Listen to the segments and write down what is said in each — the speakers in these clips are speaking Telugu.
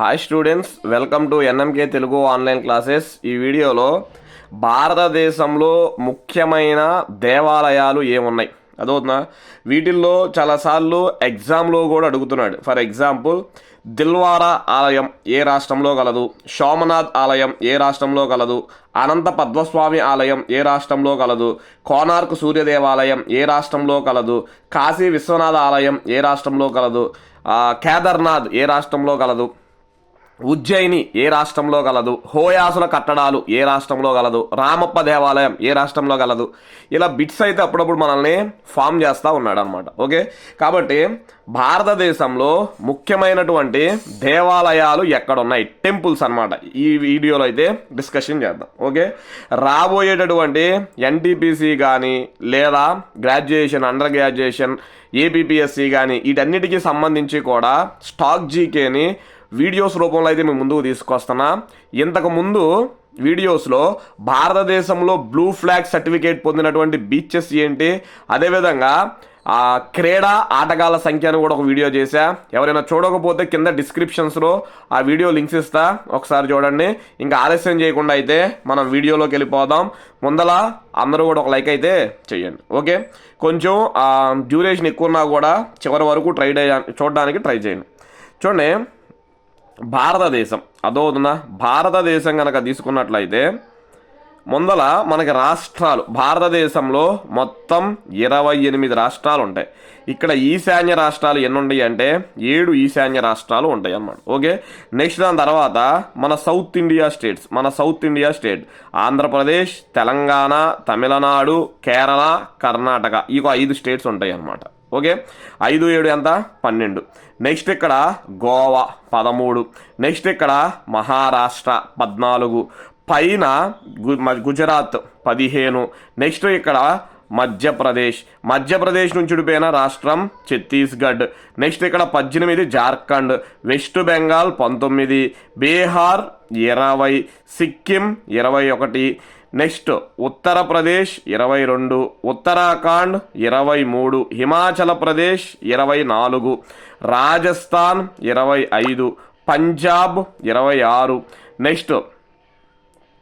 Hi students welcome to NMK Telugu online classes ఈ వీడియోలో భారతదేశంలో ముఖ్యమైన దేవాలయాలు ఏమున్నాయి? అదవుతుందా వీటిల్లో చాలాసార్లు ఎగ్జామ్లో కూడా అడుగుతున్నాడు. ఫర్ ఎగ్జాంపుల్ దిల్వారా ఆలయం ఏ రాష్ట్రంలో కలదు? సోమనాథ్ ఆలయం ఏ రాష్ట్రంలో కలదు? అనంత పద్మస్వామి ఆలయం ఏ రాష్ట్రంలో కలదు? కోనార్క్ సూర్య దేవాలయం ఏ రాష్ట్రంలో కలదు? కాశీ విశ్వనాథ ఆలయం ఏ రాష్ట్రంలో కలదు? కేదార్నాథ్ ఏ రాష్ట్రంలో కలదు? ఉజ్జయిని ఏ రాష్ట్రంలో గలదు? హోయాసుల కట్టడాలు ఏ రాష్ట్రంలో గలదు? రామప్ప దేవాలయం ఏ రాష్ట్రంలో గలదు? ఇలా బిట్స్ అయితే అప్పుడప్పుడు మనల్ని ఫామ్ చేస్తూ ఉన్నాడు అనమాట ఓకే? కాబట్టి భారతదేశంలో ముఖ్యమైనటువంటి దేవాలయాలు ఎక్కడున్నాయి? టెంపుల్స్ అనమాట ఈ వీడియోలో అయితే డిస్కషన్ చేద్దాం. ఓకే? రాబోయేటటువంటి ఎన్టీపీసీ కానీ లేదా గ్రాడ్యుయేషన్ అండర్ గ్రాడ్యుయేషన్ ఏపీపీఎస్సి కానీ వీటన్నిటికీ సంబంధించి కూడా స్టాక్ జీకేని వీడియోస్ రూపంలో అయితే మేము ముందుకు తీసుకొస్తున్నా. ఇంతకుముందు వీడియోస్లో భారతదేశంలో బ్లూ ఫ్లాగ్ సర్టిఫికేట్ పొందినటువంటి బీచెస్ ఏంటి? అదేవిధంగా ఆ క్రీడా ఆటగాళ్ళ సంఖ్యను కూడా ఒక వీడియో చేశా. ఎవరైనా చూడకపోతే కింద డిస్క్రిప్షన్స్లో ఆ వీడియో లింక్స్ ఇస్తా. ఒకసారి చూడండి. ఇంకా ఆలస్యం చేయకుండా అయితే మనం వీడియోలోకి వెళ్ళిపోదాం. ముందల అందరూ కూడా ఒక లైక్ అయితే చేయండి. ఓకే? కొంచెం డ్యూరేషన్ ఎక్కువ ఉన్నా కూడా చివరి వరకు ట్రై చూడడానికి ట్రై చేయండి. చూడండి. భారతదేశం. అదోదునా భారతదేశం కనుక తీసుకున్నట్లయితే ముందల మనకి రాష్ట్రాలు భారతదేశంలో మొత్తం ఇరవై ఎనిమిది రాష్ట్రాలు ఉంటాయి. ఇక్కడ ఈశాన్య రాష్ట్రాలు ఎన్ని ఉన్నాయి అంటే ఏడు ఈశాన్య రాష్ట్రాలు ఉంటాయి అన్నమాట. ఓకే? నెక్స్ట్ దాని తర్వాత మన సౌత్ ఇండియా స్టేట్స్ మన south India state Andhra Pradesh Telangana Tamil Nadu Kerala Karnataka. ఈ ఐదు స్టేట్స్ ఉంటాయి అన్నమాట. ఓకే? ఐదు ఏడు ఎంత? పన్నెండు. నెక్స్ట్ ఇక్కడ గోవా పదమూడు. నెక్స్ట్ ఇక్కడ మహారాష్ట్ర పద్నాలుగు. పైన గు మ- గుజరాత్ పదిహేను. నెక్స్ట్ ఇక్కడ మధ్యప్రదేశ్. మధ్యప్రదేశ్ నుంచి విడిపోయిన రాష్ట్రం ఛత్తీస్గఢ్. నెక్స్ట్ ఇక్కడ పద్దెనిమిది జార్ఖండ్. వెస్ట్ బెంగాల్ పంతొమ్మిది. బీహార్ ఇరవై. సిక్కిం ఇరవై ఒకటి. నెక్స్ట్ ఉత్తరప్రదేశ్ ఇరవై రెండు ఉత్తరాఖండ్ ఇరవై మూడు హిమాచల్ ప్రదేశ్ ఇరవై నాలుగు రాజస్థాన్ ఇరవై ఐదు పంజాబ్ ఇరవై ఆరు నెక్స్ట్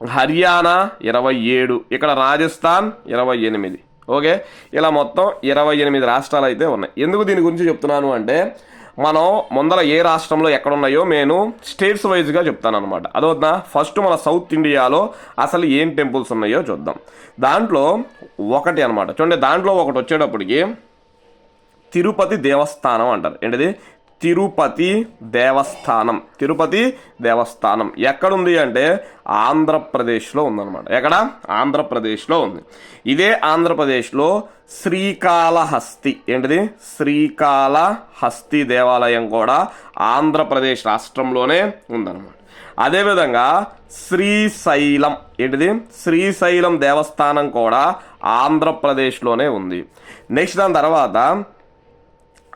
హర్యానా ఇరవై ఏడు ఇక్కడ రాజస్థాన్ ఇరవై ఎనిమిది. ఓకే? ఇలా మొత్తం ఇరవై ఎనిమిది రాష్ట్రాలు అయితే ఉన్నాయి. ఎందుకు దీని గురించి చెప్తున్నాను అంటే మనం ముందర ఏ రాష్ట్రంలో ఎక్కడున్నాయో నేను స్టేట్స్ వైజ్గా చెప్తాను అనమాట అదొద్దా ఫస్ట్ మన సౌత్ ఇండియాలో అసలు ఏం టెంపుల్స్ ఉన్నాయో చూద్దాం. దాంట్లో ఒకటి అనమాట చూడండి దాంట్లో ఒకటి వచ్చేటప్పటికి తిరుపతి దేవస్థానం అంటారు. ఏంటిది? తిరుపతి దేవస్థానం. తిరుపతి దేవస్థానం. ఎక్కడుంది అంటే ఆంధ్రప్రదేశ్లో ఉందన్నమాట. ఎక్కడ? ఆంధ్రప్రదేశ్లో ఉంది. ఇదే ఆంధ్రప్రదేశ్లో శ్రీకాళహస్తి. ఏంటిది? శ్రీకాళహస్తి దేవాలయం కూడా ఆంధ్రప్రదేశ్ రాష్ట్రంలోనే ఉందన్నమాట. అదేవిధంగా శ్రీశైలం. ఏంటిది? శ్రీశైలం దేవస్థానం కూడా ఆంధ్రప్రదేశ్లోనే ఉంది. నెక్స్ట్ దాని తర్వాత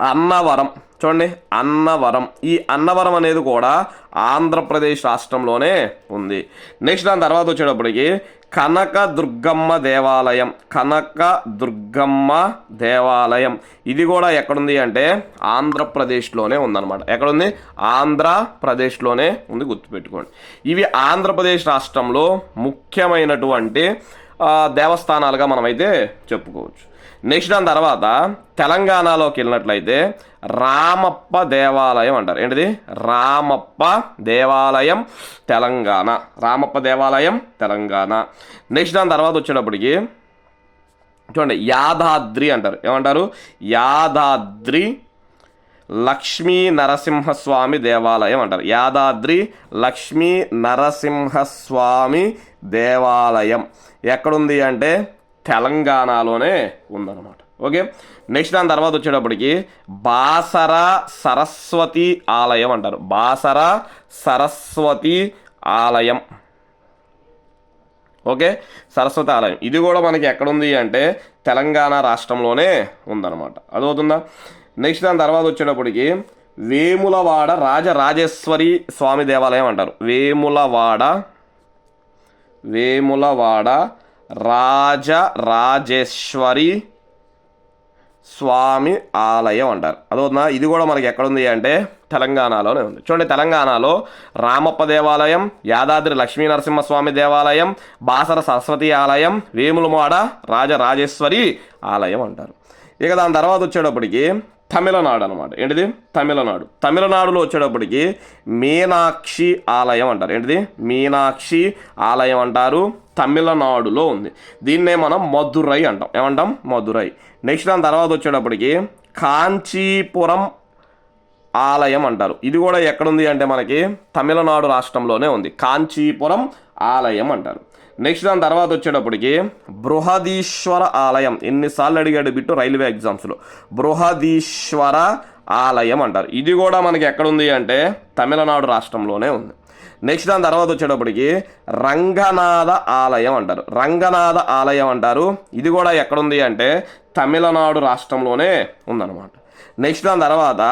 అన్నవరం. చూడండి అన్నవరం. ఈ అన్నవరం అనేది కూడా ఆంధ్రప్రదేశ్ రాష్ట్రంలోనే ఉంది. నెక్స్ట్ దాని తర్వాత వచ్చేటప్పటికి కనక దుర్గమ్మ దేవాలయం. కనక దుర్గమ్మ దేవాలయం. ఇది కూడా ఎక్కడుంది అంటే ఆంధ్రప్రదేశ్లోనే ఉందన్నమాట. ఎక్కడుంది? ఆంధ్రప్రదేశ్లోనే ఉంది గుర్తుపెట్టుకోండి. ఇవి ఆంధ్రప్రదేశ్ రాష్ట్రంలో ముఖ్యమైనటువంటి దేవస్థానాలుగా మనమైతే చెప్పుకోవచ్చు. నెక్స్ట్ దాని తర్వాత తెలంగాణలోకి వెళ్ళినట్లయితే రామప్ప దేవాలయం అంటారు. ఏంటిది? రామప్ప దేవాలయం తెలంగాణ. రామప్ప దేవాలయం తెలంగాణ. నెక్స్ట్ దాని తర్వాత వచ్చేటప్పటికి చూడండి యాదాద్రి అంటారు. ఏమంటారు? యాదాద్రి లక్ష్మీ నరసింహస్వామి దేవాలయం అంటారు. యాదాద్రి లక్ష్మీ నరసింహస్వామి దేవాలయం ఎక్కడుంది అంటే తెలంగాణలోనే ఉందన్నమాట. ఓకే? నెక్స్ట్ దాని తర్వాత వచ్చేటప్పటికి బాసర సరస్వతి ఆలయం అంటారు. బాసర సరస్వతి ఆలయం. ఓకే? సరస్వతి ఆలయం. ఇది కూడా మనకి ఎక్కడుంది అంటే తెలంగాణ రాష్ట్రంలోనే ఉందన్నమాట. అదవుతుందా నెక్స్ట్ దాని తర్వాత వచ్చేటప్పటికి వేములవాడ రాజరాజేశ్వరి స్వామి దేవాలయం అంటారు. వేములవాడ వేములవాడ రాజ రాజేశ్వరి స్వామి ఆలయం అంటారు. అదవుతుందా ఇది కూడా మనకి ఎక్కడుంది అంటే తెలంగాణలోనే ఉంది. చూడండి తెలంగాణలో రామప్ప దేవాలయం యాదాద్రి లక్ష్మీ నరసింహస్వామి దేవాలయం బాసర సరస్వతి ఆలయం వేములమాడ రాజరాజేశ్వరి ఆలయం అంటారు. ఇక దాని తర్వాత వచ్చేటప్పటికి తమిళనాడు అనమాట ఏంటిది? తమిళనాడు. తమిళనాడులో వచ్చేటప్పటికి మీనాక్షి ఆలయం అంటారు. ఏంటిది? మీనాక్షి ఆలయం అంటారు. తమిళనాడులో ఉంది. దీన్నే మనం మధురై అంటాం. ఏమంటాం? మధురై. నెక్స్ట్ దాని తర్వాత వచ్చేటప్పటికి కాంచీపురం ఆలయం అంటారు. ఇది కూడా ఎక్కడుంది అంటే మనకి తమిళనాడు రాష్ట్రంలోనే ఉంది. కాంచీపురం ఆలయం అంటారు. నెక్స్ట్ దాని తర్వాత వచ్చేటప్పటికి బృహదీశ్వర ఆలయం. ఎన్నిసార్లు అడిగాడు బిట్టు రైల్వే ఎగ్జామ్స్లో బృహదీశ్వర ఆలయం అంటారు. ఇది కూడా మనకి ఎక్కడుంది అంటే తమిళనాడు రాష్ట్రంలోనే ఉంది. నెక్స్ట్ దాని తర్వాత వచ్చేటప్పటికి రంగనాథ ఆలయం అంటారు. రంగనాథ ఆలయం అంటారు. ఇది కూడా ఎక్కడుంది అంటే తమిళనాడు రాష్ట్రంలోనే ఉందన్నమాట. నెక్స్ట్ దాని తర్వాత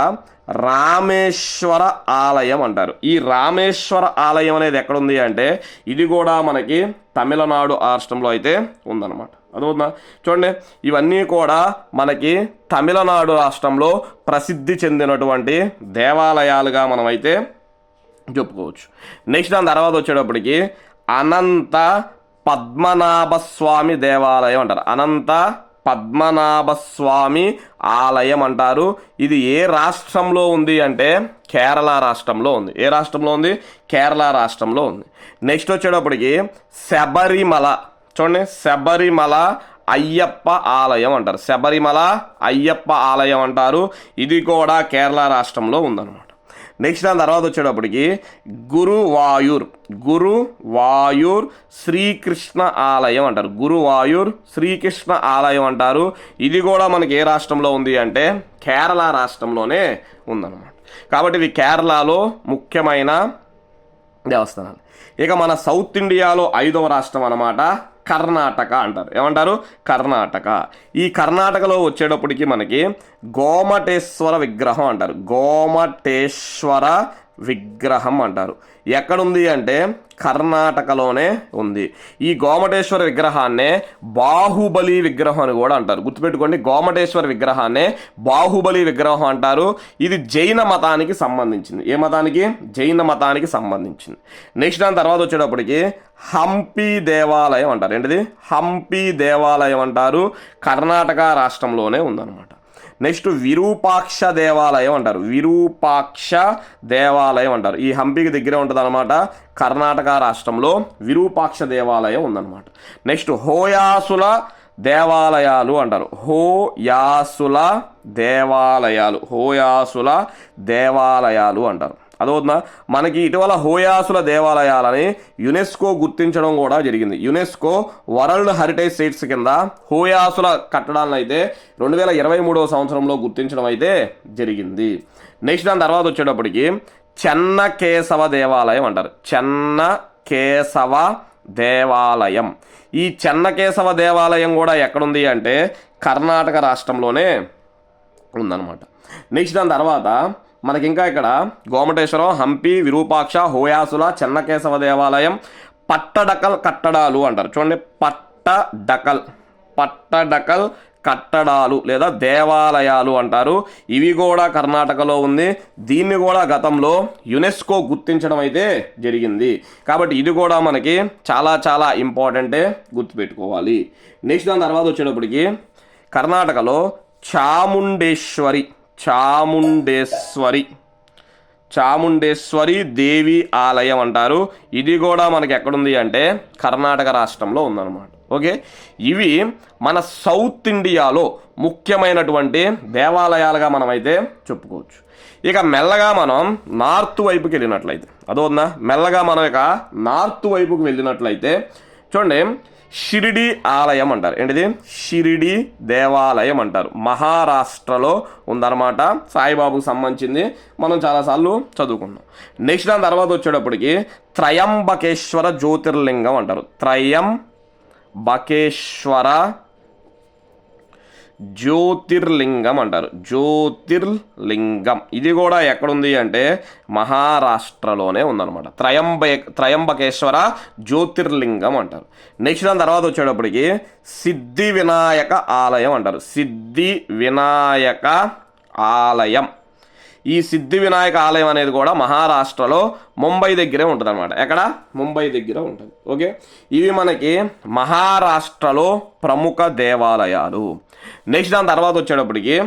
రామేశ్వర ఆలయం అంటారు. ఈ రామేశ్వర ఆలయం అనేది ఎక్కడుంది అంటే ఇది కూడా మనకి తమిళనాడు రాష్ట్రంలో అయితే ఉందన్నమాట. అదవుతుందా చూడండి ఇవన్నీ కూడా మనకి తమిళనాడు రాష్ట్రంలో ప్రసిద్ధి చెందినటువంటి దేవాలయాలుగా మనమైతే చెప్పుకోవచ్చు. నెక్స్ట్ దాని తర్వాత వచ్చేటప్పటికి అనంత పద్మనాభ స్వామి దేవాలయం అంటారు. అనంత పద్మనాభస్వామి ఆలయం అంటారు. ఇది ఏ రాష్ట్రంలో ఉంది అంటే కేరళ రాష్ట్రంలో ఉంది. ఏ రాష్ట్రంలో ఉంది? కేరళ రాష్ట్రంలో ఉంది. నెక్స్ట్ వచ్చేటప్పటికి శబరిమల. చూడండి శబరిమల అయ్యప్ప ఆలయం అంటారు. శబరిమల అయ్యప్ప ఆలయం అంటారు. ఇది కూడా కేరళ రాష్ట్రంలో ఉందన్నమాట. నెక్స్ట్ దాని తర్వాత వచ్చేటప్పటికి గురువాయూర్. గురువాయూర్ శ్రీకృష్ణ ఆలయం అంటారు. గురువాయూర్ శ్రీకృష్ణ ఆలయం అంటారు. ఇది కూడా మనకి ఏ రాష్ట్రంలో ఉంది అంటే కేరళ రాష్ట్రంలోనే ఉందన్నమాట. కాబట్టి ఇది కేరళలో ముఖ్యమైన దేవస్థానాలు ఇక మన సౌత్ ఇండియాలో ఐదవ రాష్ట్రం అన్నమాట కర్ణాటక అంటారు. ఏమంటారు? కర్ణాటక. ఈ కర్ణాటకలో వచ్చేటప్పటికి మనకి గోమటేశ్వర విగ్రహం అంటారు. గోమటేశ్వర విగ్రహం అంటారు. ఎక్కడుంది అంటే కర్ణాటకలోనే ఉంది. ఈ గోమటేశ్వర విగ్రహాన్నే బాహుబలి విగ్రహం అని కూడా అంటారు. గుర్తుపెట్టుకోండి గోమటేశ్వర విగ్రహాన్నే బాహుబలి విగ్రహం అంటారు. ఇది జైన మతానికి సంబంధించింది. ఏ మతానికి? జైన మతానికి సంబంధించింది. నెక్స్ట్ దాని తర్వాత వచ్చేటప్పటికి హంపి దేవాలయం అంటారు. ఏంటిది? హంపి దేవాలయం అంటారు. కర్ణాటక రాష్ట్రంలోనే ఉందన్నమాట. నెక్స్ట్ విరూపాక్ష దేవాలయం అంటారు. విరూపాక్ష దేవాలయం అంటారు. ఈ హంపికి దగ్గరే ఉంటుంది అనమాట కర్ణాటక రాష్ట్రంలో విరూపాక్ష దేవాలయం ఉందన్నమాట. నెక్స్ట్ హోయాసుల దేవాలయాలు అంటారు. హోయాసుల దేవాలయాలు. హోయాసుల దేవాలయాలు అంటారు. అదవుతుందా మనకి ఇటీవల హోయాసుల దేవాలయాలని యునెస్కో గుర్తించడం కూడా జరిగింది. యునెస్కో వరల్డ్ హెరిటేజ్ సైట్స్ కింద హోయాసుల కట్టడాలను అయితే రెండు వేల ఇరవై మూడవ సంవత్సరంలో గుర్తించడం అయితే జరిగింది. నెక్స్ట్ దాని తర్వాత వచ్చేటప్పటికి చెన్న కేశవ దేవాలయం అంటారు. చెన్న కేశవ దేవాలయం. ఈ చెన్నకేశవ దేవాలయం కూడా ఎక్కడుంది అంటే కర్ణాటక రాష్ట్రంలోనే ఉందన్నమాట. నెక్స్ట్ దాని తర్వాత మనకి ఇంకా ఇక్కడ గోమటేశ్వరం హంపి విరూపాక్ష హోయాసుల చెన్నకేశవ దేవాలయం పట్టడకల్ కట్టడాలు అంటారు. చూడండి పట్టడకల్ పట్టడకల్ కట్టడాలు లేదా దేవాలయాలు అంటారు. ఇవి కూడా కర్ణాటకలో ఉంది. దీన్ని కూడా గతంలో యునెస్కో గుర్తించడం అయితే జరిగింది. కాబట్టి ఇది కూడా మనకి చాలా చాలా ఇంపార్టెంటే గుర్తుపెట్టుకోవాలి. నెక్స్ట్ దాని తర్వాత వచ్చేటప్పటికి కర్ణాటకలో చాముండేశ్వరి చాముండేశ్వరి. చాముండేశ్వరి దేవి ఆలయం అంటారు. ఇది కూడా మనకి ఎక్కడుంది అంటే కర్ణాటక రాష్ట్రంలో ఉందన్నమాట. ఓకే? ఇవి మన సౌత్ ఇండియాలో ముఖ్యమైనటువంటి దేవాలయాలుగా మనమైతే చెప్పుకోవచ్చు. ఇక మెల్లగా మనం నార్త్ వైపుకి వెళ్ళినట్లయితే అదోందా మెల్లగా మనం ఇక నార్త్ వైపుకి వెళ్ళినట్లయితే చూడండి షిరిడి ఆలయం అంటారు. ఏంటిది? షిరిడి దేవాలయం అంటారు. మహారాష్ట్రలో ఉందన్నమాట. సాయిబాబుకు సంబంధించింది. మనం చాలాసార్లు చదువుకున్నాం. నెక్స్ట్ దాని తర్వాత వచ్చేటప్పటికి త్రయంబకేశ్వర జ్యోతిర్లింగం అంటారు. త్రయం బకేశ్వర జ్యోతిర్లింగం అంటారు. జ్యోతిర్లింగం. ఇది కూడా ఎక్కడుంది అంటే మహారాష్ట్రలోనే ఉందన్నమాట. త్రయంబే త్రయంబకేశ్వర జ్యోతిర్లింగం అంటారు. నెక్స్ట్ దాని తర్వాత వచ్చేటప్పటికి సిద్ధి వినాయక ఆలయం అంటారు. సిద్ధి వినాయక ఆలయం. ఈ సిద్ధి వినాయక ఆలయం అనేది కూడా మహారాష్ట్రలో ముంబై దగ్గరే ఉంటుంది అనమాట ఎక్కడ? ముంబై దగ్గర ఉంటుంది. ఓకే? ఇవి మనకి మహారాష్ట్రలో ప్రముఖ దేవాలయాలు. నెక్స్ట్ దాని తర్వాత వచ్చేటప్పటికి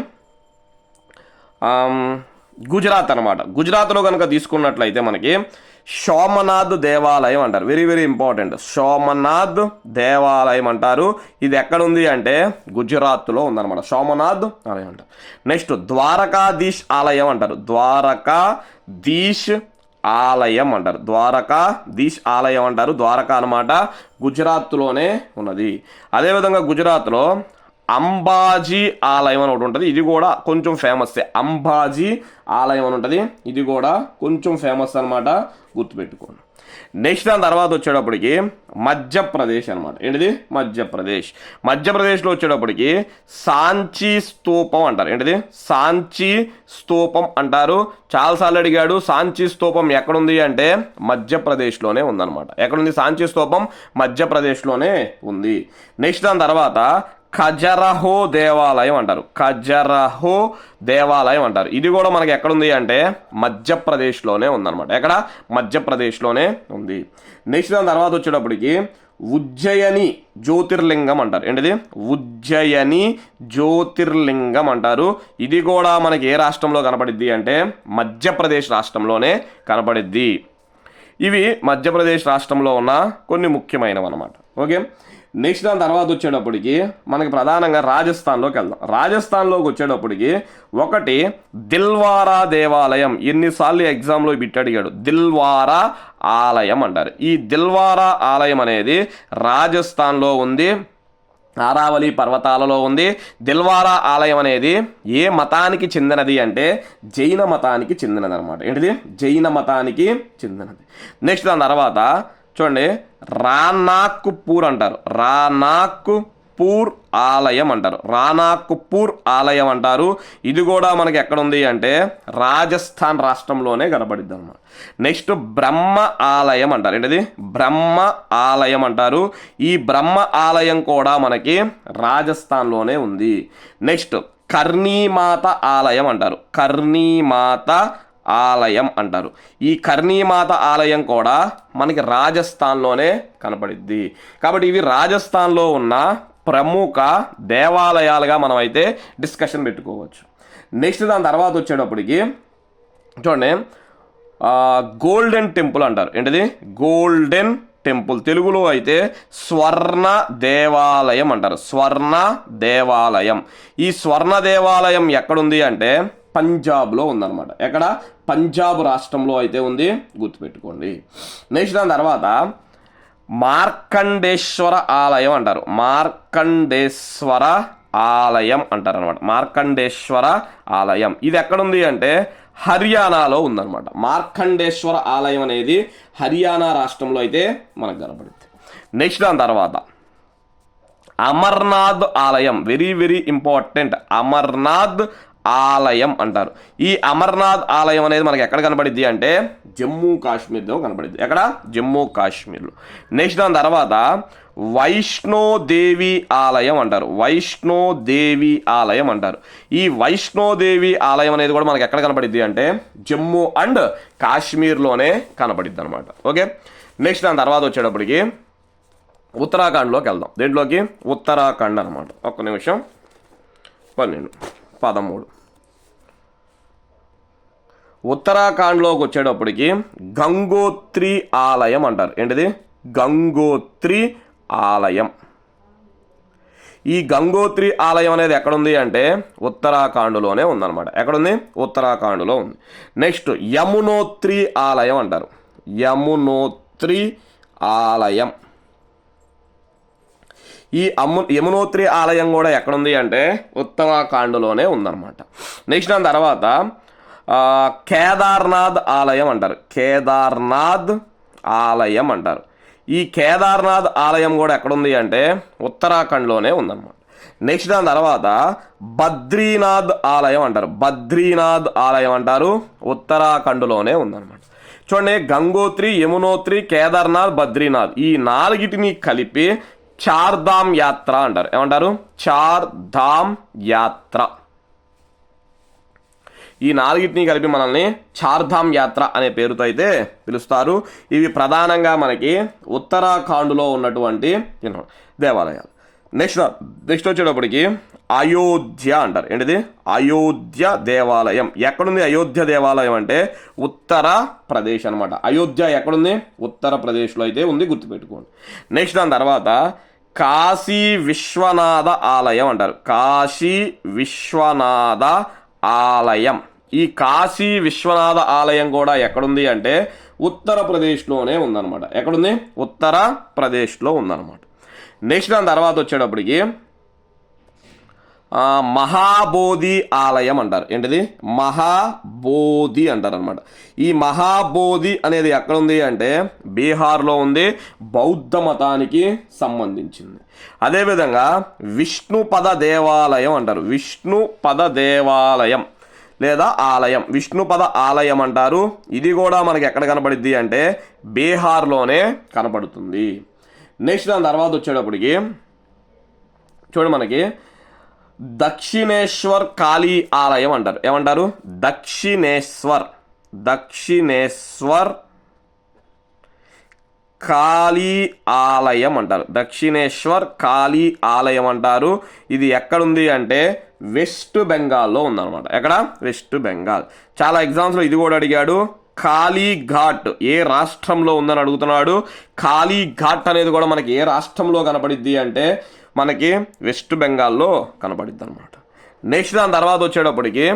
గుజరాత్ అనమాట గుజరాత్లో కనుక తీసుకున్నట్లయితే మనకి సోమనాథ్ దేవాలయం అంటారు. వెరీ వెరీ ఇంపార్టెంట్ సోమనాథ్ దేవాలయం అంటారు. ఇది ఎక్కడ ఉంది అంటే గుజరాత్లో ఉందన్నమాట. సోమనాథ్ ఆలయం అంటారు. నెక్స్ట్ ద్వారకాధీష్ ఆలయం అంటారు. ద్వారకాధీష్ ఆలయం అంటారు. ద్వారకా దీష్ ఆలయం అంటారు. ద్వారకా అనమాట గుజరాత్లోనే ఉన్నది. అదేవిధంగా గుజరాత్లో అంబాజీ ఆలయం అని ఒకటి ఉంటుంది. ఇది కూడా కొంచెం ఫేమస్ అంబాజీ ఆలయం అని ఉంటుంది. ఇది కూడా కొంచెం ఫేమస్ అనమాట గుర్తుపెట్టుకోండి. నెక్స్ట్ దాని తర్వాత వచ్చేటప్పటికి మధ్యప్రదేశ్ అనమాట ఏంటిది? మధ్యప్రదేశ్. మధ్యప్రదేశ్లో వచ్చేటప్పటికి సాంచి స్తూపం అంటారు. ఏంటిది? సాంచి స్తూపం అంటారు. చాలాసార్లు అడిగాడు సాంచి స్తూపం ఎక్కడుంది అంటే మధ్యప్రదేశ్లోనే ఉందన్నమాట. ఎక్కడుంది? సాంచి స్తూపం మధ్యప్రదేశ్లోనే ఉంది. నెక్స్ట్ దాని తర్వాత ఖజరహో దేవాలయం అంటారు. ఖజరహో దేవాలయం అంటారు. ఇది కూడా మనకి ఎక్కడుంది అంటే మధ్యప్రదేశ్లోనే ఉందన్నమాట. ఎక్కడ? మధ్యప్రదేశ్లోనే ఉంది. నెక్స్ట్ దాని తర్వాత వచ్చేటప్పటికి ఉజ్జయని జ్యోతిర్లింగం అంటారు. ఏంటిది? ఉజ్జయని జ్యోతిర్లింగం అంటారు. ఇది కూడా మనకి ఏ రాష్ట్రంలో కనపడిద్ది అంటే మధ్యప్రదేశ్ రాష్ట్రంలోనే కనపడిద్ది. ఇవి మధ్యప్రదేశ్ రాష్ట్రంలో ఉన్న కొన్ని ముఖ్యమైనవి అనమాట ఓకే? నెక్స్ట్ దాని తర్వాత వచ్చేటప్పటికి మనకి ప్రధానంగా రాజస్థాన్లోకి వెళ్దాం. రాజస్థాన్లోకి వచ్చేటప్పటికి ఒకటి దిల్వారా దేవాలయం. ఎన్నిసార్లు ఎగ్జామ్లో బిట్ అడిగాడు. దిల్వారా ఆలయం అంటారు. ఈ దిల్వారా ఆలయం అనేది రాజస్థాన్లో ఉంది. ఆరావళి పర్వతాలలో ఉంది. దిల్వారా ఆలయం అనేది ఏ మతానికి చెందినది అంటే జైన మతానికి చెందినది అనమాట ఏంటిది? జైన మతానికి చెందినది. నెక్స్ట్ దాని తర్వాత చూడండి రానాక్పూర్ అంటారు. రానాక్పూర్ ఆలయం అంటారు. రానాక్పూర్ ఆలయం అంటారు. ఇది కూడా మనకి ఎక్కడ ఉంది అంటే రాజస్థాన్ రాష్ట్రంలోనే కనబడిద్ది అనమాట నెక్స్ట్ బ్రహ్మ ఆలయం అంటారు. ఏంటిది? బ్రహ్మ ఆలయం అంటారు. ఈ బ్రహ్మ ఆలయం కూడా మనకి రాజస్థాన్లోనే ఉంది. నెక్స్ట్ కర్ణీమాత ఆలయం అంటారు. కర్ణీమాత ఆలయం అంటారు. ఈ కర్ణీమాత ఆలయం కూడా మనకి రాజస్థాన్లోనే కనపడిద్ది. కాబట్టి ఇవి రాజస్థాన్లో ఉన్న ప్రముఖ దేవాలయాలుగా మనం అయితే డిస్కషన్ పెట్టుకోవచ్చు. నెక్స్ట్ దాని తర్వాత వచ్చేటప్పటికి చూడండి. గోల్డెన్ టెంపుల్ అంటారు. ఏంటిది? Golden temple. తెలుగులో అయితే స్వర్ణ దేవాలయం అంటారు. స్వర్ణ దేవాలయం. ఈ స్వర్ణ దేవాలయం ఎక్కడుంది అంటే పంజాబ్లో ఉందన్నమాట. ఎక్కడ? పంజాబ్ రాష్ట్రంలో అయితే ఉంది. గుర్తుపెట్టుకోండి. నెక్స్ట్ దాని తర్వాత మార్కండేశ్వర ఆలయం అంటారు. మార్కండేశ్వర ఆలయం అంటారు అనమాట మార్కండేశ్వర ఆలయం. ఇది ఎక్కడుంది అంటే హర్యానాలో ఉందన్నమాట. మార్కండేశ్వర ఆలయం అనేది హర్యానా రాష్ట్రంలో అయితే మనకు కనబడుతుంది నెక్స్ట్ దాని తర్వాత అమర్నాథ్ ఆలయం. Very very important. అమర్నాథ్ ఆలయం అంటారు. ఈ అమర్నాథ్ ఆలయం అనేది మనకి ఎక్కడ కనబడిద్ది అంటే జమ్మూ కాశ్మీర్లో కనబడిద్ది. ఎక్కడ? జమ్మూ కాశ్మీర్లో. నెక్స్ట్ దాని తర్వాత వైష్ణోదేవి ఆలయం అంటారు. వైష్ణోదేవి ఆలయం అంటారు. ఈ వైష్ణోదేవి ఆలయం అనేది కూడా మనకి ఎక్కడ కనబడిద్ది అంటే జమ్మూ అండ్ కాశ్మీర్లోనే కనబడిద్ది అనమాట ఓకే నెక్స్ట్ దాని తర్వాత వచ్చేటప్పటికి ఉత్తరాఖండ్లోకి వెళ్దాం. దేంట్లోకి? ఉత్తరాఖండ్ అనమాట ఒక్క నిమిషం. పన్నెండు. పదమూడు. ఉత్తరాఖండ్లోకి వచ్చేటప్పటికి గంగోత్రి ఆలయం అంటారు. ఏంటిది? గంగోత్రి ఆలయం. ఈ గంగోత్రి ఆలయం అనేది ఎక్కడుంది అంటే ఉత్తరాఖండ్లోనే ఉందన్నమాట. ఎక్కడుంది? ఉత్తరాఖండ్లో ఉంది. నెక్స్ట్ యమునోత్రి ఆలయం అంటారు. యమునోత్రి ఆలయం. ఈ అమ్ము యమునోత్రి ఆలయం కూడా ఎక్కడుంది అంటే ఉత్తరాఖండ్లోనే ఉందన్నమాట. నెక్స్ట్ దాని తర్వాత కేదార్నాథ్ ఆలయం అంటారు. కేదార్నాథ్ ఆలయం అంటారు. ఈ కేదార్నాథ్ ఆలయం కూడా ఎక్కడుంది అంటే ఉత్తరాఖండ్లోనే ఉందన్నమాట. నెక్స్ట్ దాని తర్వాత బద్రీనాథ్ ఆలయం అంటారు. బద్రీనాథ్ ఆలయం అంటారు. ఉత్తరాఖండ్లోనే ఉందన్నమాట. చూడండి గంగోత్రి యమునోత్రి కేదార్నాథ్ బద్రీనాథ్ ఈ నాలుగిటిని కలిపి చార్ధామ్ యాత్ర అంటారు. ఏమంటారు? చార్ధామ్ యాత్ర. ఈ నాలుగింటిని కలిపి మనల్ని చార్ధామ్ యాత్ర అనే పేరుతో అయితే పిలుస్తారు. ఇవి ప్రధానంగా మనకి ఉత్తరాఖండ్లో ఉన్నటువంటి దేవాలయాలు. నెక్స్ట్ నెక్స్ట్ వచ్చేటప్పటికి అయోధ్య అంటారు. ఏంటిది? అయోధ్య దేవాలయం. ఎక్కడుంది అయోధ్య దేవాలయం అంటే ఉత్తర ప్రదేశ్ అనమాట అయోధ్య ఎక్కడుంది? ఉత్తరప్రదేశ్లో అయితే ఉంది గుర్తుపెట్టుకోండి. నెక్స్ట్ దాని తర్వాత కాశీ విశ్వనాథ ఆలయం అంటారు. కాశీ విశ్వనాథ ఆలయం. ఈ కాశీ విశ్వనాథ ఆలయం కూడా ఎక్కడుంది అంటే ఉత్తరప్రదేశ్లోనే ఉందన్నమాట. ఎక్కడుంది? ఉత్తరప్రదేశ్లో ఉందన్నమాట. నెక్స్ట్ దాని తర్వాత వచ్చేటప్పటికి మహాబోధి ఆలయం అంటారు. ఏంటిది? మహాబోధి అంటారు అనమాట ఈ మహాబోధి అనేది ఎక్కడ ఉంది అంటే బీహార్లో ఉంది బౌద్ధ మతానికి సంబంధించింది. అదేవిధంగా విష్ణుపద దేవాలయం అంటారు. విష్ణుపద దేవాలయం. లేదా ఆలయం. విష్ణుపద ఆలయం అంటారు. ఇది కూడా మనకి ఎక్కడ కనపడిద్ది అంటే బీహార్లోనే కనపడుతుంది నెక్స్ట్ దాని తర్వాత వచ్చేటప్పటికి చూడు మనకి దక్షిణేశ్వర్ కాళీ ఆలయం అంటారు. ఏమంటారు? దక్షిణేశ్వర్ దక్షిణేశ్వర్ కాళీ ఆలయం అంటారు. దక్షిణేశ్వర్ కాళీ ఆలయం అంటారు. ఇది ఎక్కడుంది అంటే వెస్ట్ బెంగాల్లో ఉందన్నమాట. ఎక్కడ? వెస్ట్ బెంగాల్. చాలా ఎగ్జామ్స్లో ఇది కూడా అడిగాడు. కాళీఘాట్ ఏ రాష్ట్రంలో ఉందని అడుగుతున్నాడు. కాళీఘాట్ అనేది కూడా మనకి ఏ రాష్ట్రంలో కనపడిద్ది అంటే మనకి వెస్ట్ బెంగాల్లో కనపడిద్ది అనమాట నెక్స్ట్ దాని తర్వాత వచ్చేటప్పటికి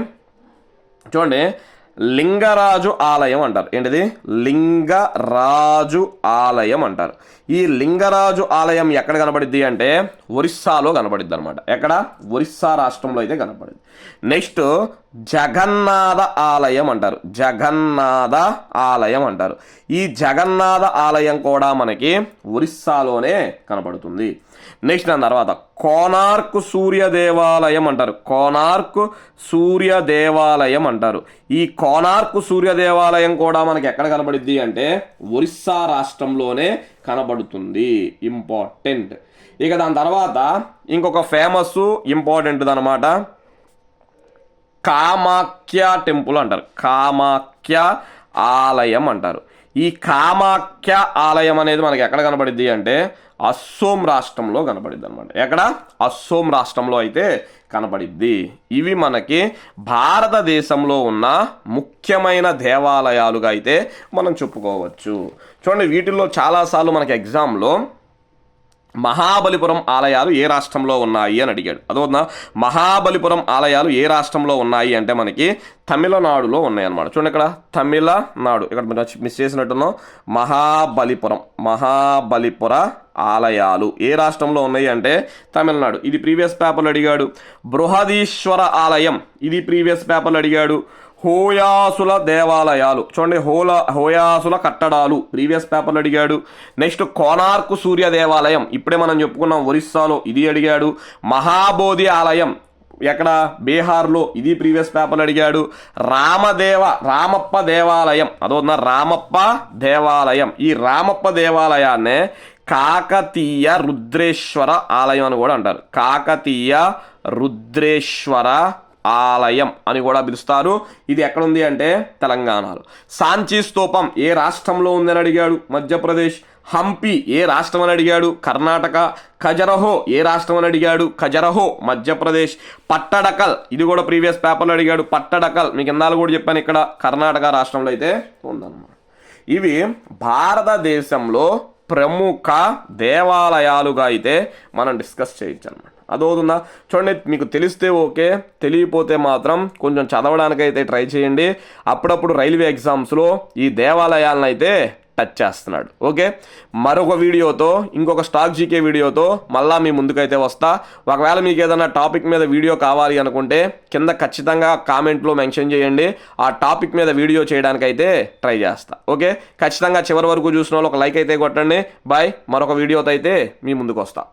చూడండి. లింగరాజు ఆలయం అంటారు. ఏంటిది? లింగరాజు ఆలయం అంటారు. ఈ లింగరాజు ఆలయం ఎక్కడ కనబడిద్ది అంటే ఒరిస్సాలో కనబడిద్ది అనమాట ఎక్కడ? ఒరిస్సా రాష్ట్రంలో అయితే కనబడింది. నెక్స్ట్ జగన్నాథ ఆలయం అంటారు. జగన్నాథ ఆలయం అంటారు. ఈ జగన్నాథ ఆలయం కూడా మనకి ఒరిస్సాలోనే కనపడుతుంది నెక్స్ట్ దాని తర్వాత కోనార్క్ సూర్య దేవాలయం అంటారు. కోనార్క్ సూర్య దేవాలయం అంటారు. ఈ కోనార్క్ సూర్య దేవాలయం కూడా మనకి ఎక్కడ కనబడిద్ది అంటే ఒరిస్సా రాష్ట్రంలోనే కనబడుతుంది. ఇంపార్టెంట్. ఇక దాని తర్వాత ఇంకొక ఫేమస్ ఇంపార్టెంట్ అనమాట కామాఖ్య టెంపుల్ అంటారు. కామాఖ్య ఆలయం అంటారు. ఈ కామాఖ్య ఆలయం అనేది మనకి ఎక్కడ కనబడిద్ది అంటే అస్సోం రాష్ట్రంలో కనబడిద్ది అనమాట ఎక్కడ? అస్సోం రాష్ట్రంలో అయితే కనబడిద్ది. ఇవి మనకి భారతదేశంలో ఉన్న ముఖ్యమైన దేవాలయాలుగా అయితే మనం చెప్పుకోవచ్చు. చూడండి వీటిల్లో చాలాసార్లు మనకి ఎగ్జామ్లో మహాబలిపురం ఆలయాలు ఏ రాష్ట్రంలో ఉన్నాయి అని అడిగాడు. అదవుతుందా మహాబలిపురం ఆలయాలు ఏ రాష్ట్రంలో ఉన్నాయి అంటే మనకి తమిళనాడులో ఉన్నాయి అన్నమాట చూడండి ఇక్కడ తమిళనాడు. ఇక్కడ మీరు మిస్ చేసినట్టున్నాం. మహాబలిపురం మహాబలిపుర ఆలయాలు ఏ రాష్ట్రంలో ఉన్నాయి అంటే తమిళనాడు. ఇది ప్రీవియస్ పేపర్లు అడిగాడు. బృహదీశ్వర ఆలయం ఇది ప్రీవియస్ పేపర్లు అడిగాడు. హోయాసుల దేవాలయాలు. చూడండి హోల హోయాసుల కట్టడాలు. ప్రీవియస్ పేపర్లు అడిగాడు. నెక్స్ట్ కోనార్కు సూర్య దేవాలయం. ఇప్పుడే మనం చెప్పుకున్నాం ఒరిస్సాలో ఇది అడిగాడు. మహాబోధి ఆలయం. ఎక్కడ? బీహార్లో. ఇది ప్రీవియస్ పేపర్లు అడిగాడు. రామదేవ రామప్ప దేవాలయం. అదోన రామప్ప దేవాలయం. ఈ రామప్ప దేవాలయాన్నే కాకతీయ రుద్రేశ్వర ఆలయం అని కూడా అంటారు. కాకతీయ రుద్రేశ్వర ఆలయం అని కూడా పిలుస్తారు. ఇది ఎక్కడుంది అంటే తెలంగాణలో. సాంచీ స్తూపం ఏ రాష్ట్రంలో ఉందని అడిగాడు మధ్యప్రదేశ్. హంపి ఏ రాష్ట్రం అని అడిగాడు కర్ణాటక. ఖజరహో ఏ రాష్ట్రం అని అడిగాడు ఖజరహో మధ్యప్రదేశ్. పట్టడకల్ ఇది కూడా ప్రీవియస్ పేపర్లో అడిగాడు పట్టడకల్. మీకు ఇందాలు కూడా చెప్పాను ఇక్కడ కర్ణాటక రాష్ట్రంలో అయితే ఉందన్నమాట. ఇవి భారతదేశంలో ప్రముఖ దేవాలయాలుగా అయితే మనం డిస్కస్ చేయొచ్చు అనమాట అదవుతుందా చూడండి మీకు తెలిస్తే ఓకే తెలియపోతే మాత్రం కొంచెం చదవడానికైతే ట్రై చేయండి. అప్పుడప్పుడు రైల్వే ఎగ్జామ్స్లో ఈ దేవాలయాలను అయితే టచ్ చేస్తున్నాడు. ఓకే? మరొక వీడియోతో ఇంకొక స్టాక్ జీకే వీడియోతో మళ్ళా మీ ముందుకైతే వస్తా. ఒకవేళ మీకు ఏదైనా టాపిక్ మీద వీడియో కావాలి అనుకుంటే కింద ఖచ్చితంగా కామెంట్లో మెన్షన్ చేయండి. ఆ టాపిక్ మీద వీడియో చేయడానికైతే ట్రై చేస్తా. ఓకే? ఖచ్చితంగా చివరి వరకు చూసిన వాళ్ళు ఒక లైక్ అయితే కొట్టండి. బాయ్. మరొక వీడియోతో అయితే మీ ముందుకు వస్తా.